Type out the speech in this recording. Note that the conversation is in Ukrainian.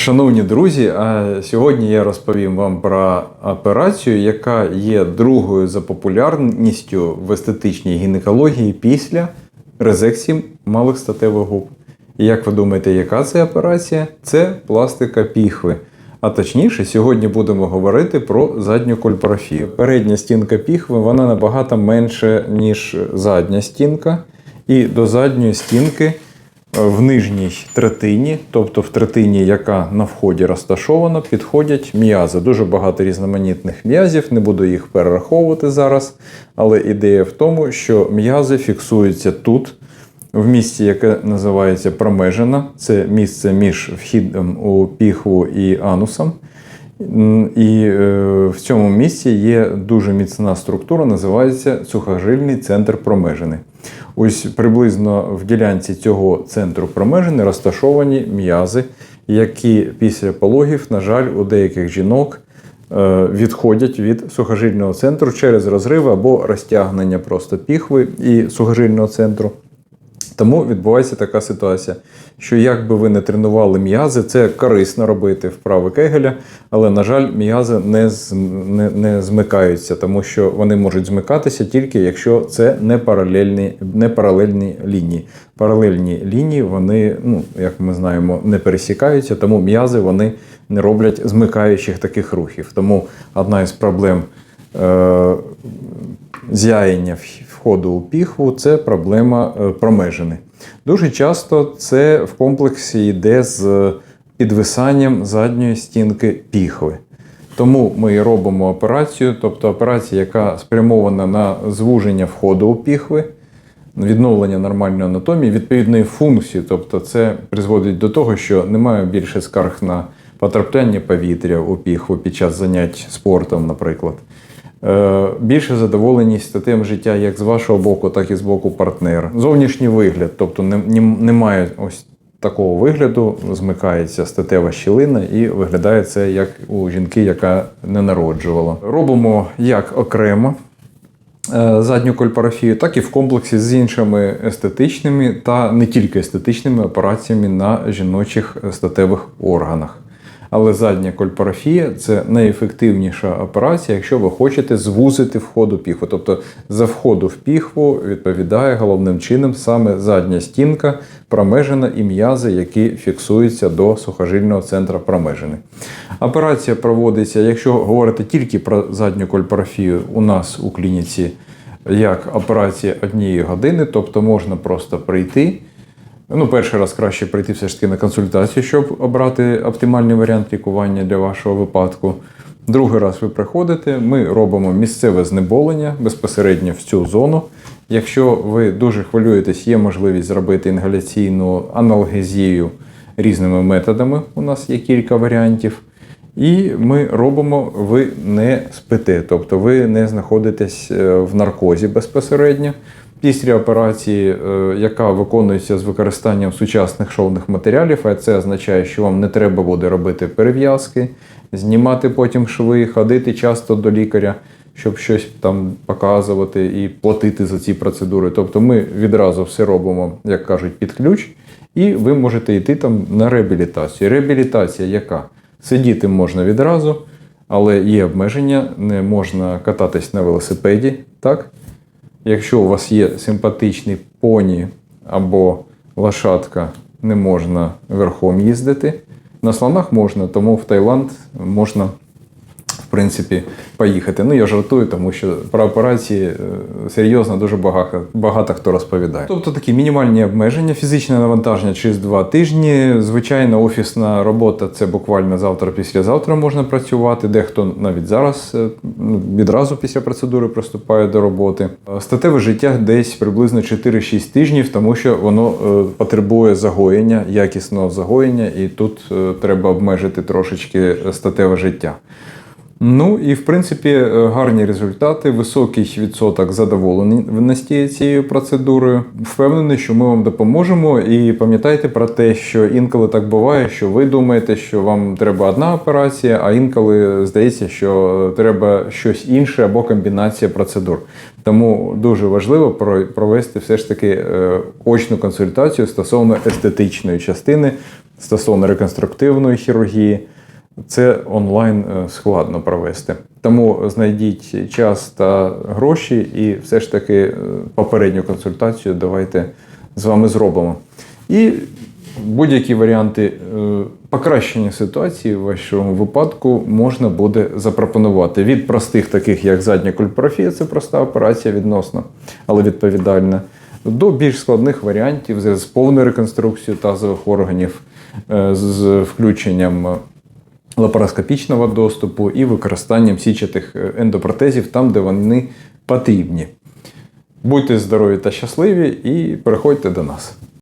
Шановні друзі, сьогодні я розповім вам про операцію, яка є другою за популярністю в естетичній гінекології після резекції малих статевих губ. І як ви думаєте, яка це операція? Це пластика піхви. А точніше, сьогодні будемо говорити про задню кольпорафію. Передня стінка піхви вона набагато менше, ніж задня стінка. І до задньої стінки в нижній третині, тобто в третині, яка на вході розташована, підходять м'язи. Дуже багато різноманітних м'язів, не буду їх перераховувати зараз. Але ідея в тому, що м'язи фіксуються тут, в місці, яке називається промежина. Це місце між вхідом у піхву і анусом. І е, в цьому місці є дуже міцна структура, називається сухожильний центр промежини. Ось приблизно в ділянці цього центру промежини розташовані м'язи, які після пологів, на жаль, у деяких жінок е, відходять від сухожильного центру через розриви або розтягнення просто піхви і сухожильного центру. Тому відбувається така ситуація, що як би ви не тренували м'язи, це корисно робити вправи Кегеля, але, на жаль, м'язи не, не, не змикаються, тому що вони можуть змикатися тільки якщо це не паралельні, не паралельні лінії. Паралельні лінії, вони, ну, як ми знаємо, не пересікаються, тому м'язи вони не роблять змикаючих таких рухів. Тому одна із проблем е, в- входу у піхву це проблема е, промежини. Дуже часто це в комплексі йде з підвисанням задньої стінки піхви. Тому ми робимо операцію, тобто операція, яка спрямована на звуження входу у піхви, відновлення нормальної анатомії, відповідної функції. Тобто, це призводить до того, що немає більше скарг на потрапляння повітря у піхву під час занять спортом, наприклад. Е, Більше задоволеність статем життя як з вашого боку, так і з боку партнера. Зовнішній вигляд, тобто немає ось такого вигляду, змикається статева щілина і виглядає це як у жінки, яка не народжувала. Робимо як окремо е, задню кольпорафію, так і в комплексі з іншими естетичними та не тільки естетичними операціями на жіночих статевих органах. Але задня кольпорафія це найефективніша операція, якщо ви хочете звузити входу піхви. Тобто за входу в піхву відповідає головним чином саме задня стінка, промежина і м'язи, які фіксуються до сухожильного центра промежини. Операція проводиться, якщо говорити тільки про задню кольпорафію, у нас у клініці як операція однієї години, тобто можна просто прийти. Ну, перший раз краще прийти все ж таки на консультацію, щоб обрати оптимальний варіант лікування для вашого випадку. Другий раз ви приходите, ми робимо місцеве знеболення безпосередньо в цю зону. Якщо ви дуже хвилюєтесь, є можливість зробити інгаляційну аналгезію різними методами. У нас є кілька варіантів. І ми робимо, ви не спите, тобто ви не знаходитесь е, в наркозі безпосередньо. Після операції, е, яка виконується з використанням сучасних шовних матеріалів, а це означає, що вам не треба буде робити перев'язки, знімати потім шви, ходити часто до лікаря, щоб щось там показувати і платити за ці процедури. Тобто ми відразу все робимо, як кажуть, під ключ, і ви можете йти там на реабілітацію. Реабілітація яка? Сидіти можна відразу, але є обмеження, не можна кататись на велосипеді. так? Якщо у вас є симпатичний поні або лошадка, не можна верхом їздити. На слонах можна, тому в Таїланд можна, принципі, поїхати. Ну, я жартую, тому що про операції е, серйозно дуже багато, багато хто розповідає. Тобто такі мінімальні обмеження, фізичне навантаження через два тижні. Звичайна офісна робота це буквально завтра, післязавтра можна працювати. Дехто навіть зараз е, ну, відразу після процедури приступає до роботи. Е, Статеве життя десь приблизно 4-6 тижнів, тому що воно потребує загоєння, якісного загоєння, і тут треба обмежити трошечки статеве життя. Ну і в принципі е, гарні результати, високий відсоток задоволеності цією процедурою. Впевнений, що ми вам допоможемо. І пам'ятайте про те, що інколи так буває, що ви думаєте, що вам треба одна операція, а інколи здається, що треба щось інше або комбінація процедур. Тому дуже важливо провести все ж таки е, очну консультацію стосовно естетичної частини, стосовно реконструктивної хірургії. Це онлайн е, складно провести. Тому знайдіть час та гроші, і все ж таки е, попередню консультацію давайте з вами зробимо. І будь-які варіанти е, покращення ситуації в вашому випадку можна буде запропонувати від простих, таких як задня кульпорофія, це проста операція відносно, але відповідальна, до більш складних варіантів з повною реконструкцією тазових органів, з включенням лапароскопічного доступу і використанням січатих е, ендопротезів там, де вони потрібні. Будьте здорові та щасливі і переходьте до нас.